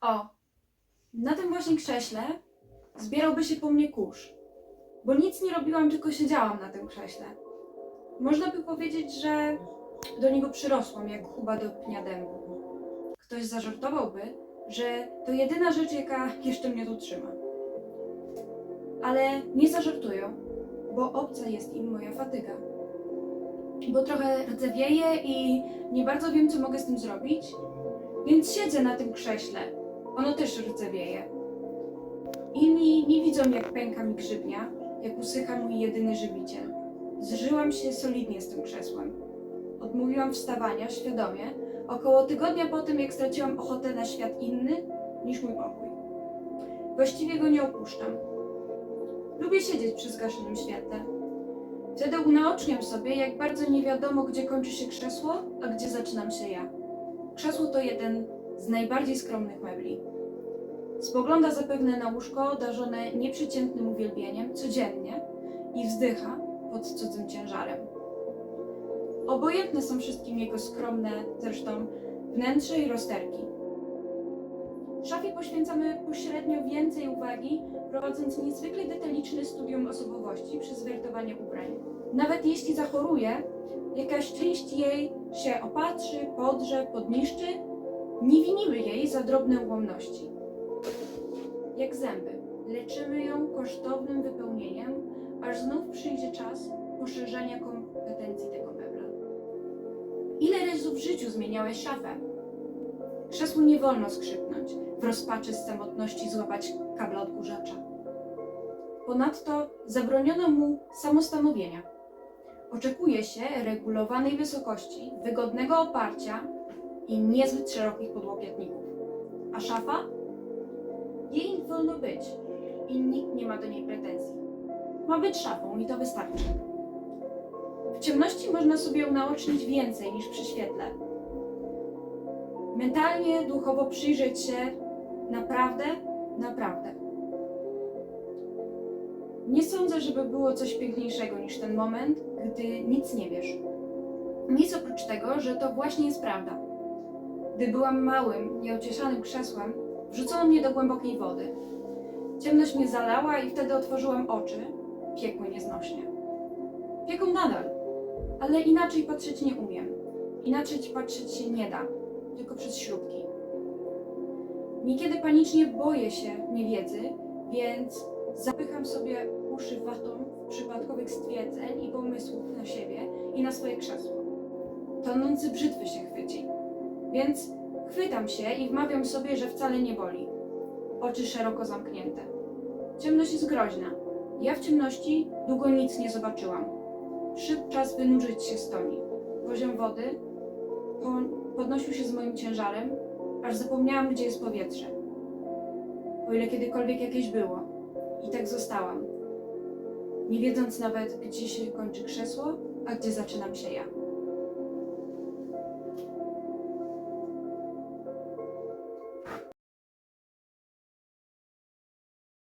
O, na tym właśnie krześle zbierałby się po mnie kurz. Bo nic nie robiłam, tylko siedziałam na tym krześle. Można by powiedzieć, że do niego przyrosłam jak chuba do pnia dębu. Ktoś zażartowałby, że to jedyna rzecz, jaka jeszcze mnie tu trzyma. Ale nie zażartują, bo obca jest im moja fatyga. Bo trochę rdzewieję i nie bardzo wiem, co mogę z tym zrobić, więc siedzę na tym krześle. Ono też rdzewieje. Inni nie widzą, jak pęka mi grzybnia, jak usycha mój jedyny żywiciel. Zżyłam się solidnie z tym krzesłem. Odmówiłam wstawania świadomie, około tygodnia po tym, jak straciłam ochotę na świat inny niż mój pokój. Właściwie go nie opuszczam. Lubię siedzieć przy zgaszonym świetle. Wtedy unaoczniam sobie, jak bardzo nie wiadomo, gdzie kończy się krzesło, a gdzie zaczynam się ja. Krzesło to jeden z najbardziej skromnych mebli. Spogląda zapewne na łóżko darzone nieprzeciętnym uwielbieniem codziennie i wzdycha pod cudzym ciężarem. Obojętne są wszystkim jego skromne, zresztą wnętrze i rozterki. Szafie poświęcamy pośrednio więcej uwagi, prowadząc niezwykle detaliczne studium osobowości przez wertowanie ubrań. Nawet jeśli zachoruje, jakaś część jej się opatrzy, podrze, podniszczy, nie winimy jej za drobne ułomności. Jak zęby, leczymy ją kosztownym wypełnieniem, aż znów przyjdzie czas poszerzenia kompetencji tego mebla. Ile razy w życiu zmieniałeś szafę? Krzesłu nie wolno skrzypnąć, w rozpaczy z samotności złapać kabla odkurzacza. Ponadto zabroniono mu samostanowienia. Oczekuje się regulowanej wysokości, wygodnego oparcia i niezbyt szerokich podłokietników. A szafa? Jej wolno być i nikt nie ma do niej pretensji. Ma być szafą i to wystarczy. W ciemności można sobie unaocznić więcej niż przy świetle. Mentalnie, duchowo przyjrzeć się naprawdę, naprawdę. Nie sądzę, żeby było coś piękniejszego niż ten moment, gdy nic nie wiesz. Nic oprócz tego, że to właśnie jest prawda. Gdy byłam małym, nieocieszanym krzesłem, wrzucono mnie do głębokiej wody. Ciemność mnie zalała i wtedy otworzyłam oczy. Piekły nieznośnie. Pieką nadal, ale inaczej patrzeć nie umiem. Inaczej patrzeć się nie da, tylko przez śrubki. Niekiedy panicznie boję się niewiedzy, więc zapycham sobie uszy watą przypadkowych stwierdzeń i pomysłów na siebie i na swoje krzesło. Tonący brzytwy się chwyci, więc chwytam się i wmawiam sobie, że wcale nie boli. Oczy szeroko zamknięte. Ciemność jest groźna. Ja w ciemności długo nic nie zobaczyłam. Przyszedł czas wynurzyć się z toni. Poziom wody po- podnosił się z moim ciężarem, aż zapomniałam, gdzie jest powietrze. O ile kiedykolwiek jakieś było. I tak zostałam. Nie wiedząc nawet, gdzie się kończy krzesło, a gdzie zaczynam się ja.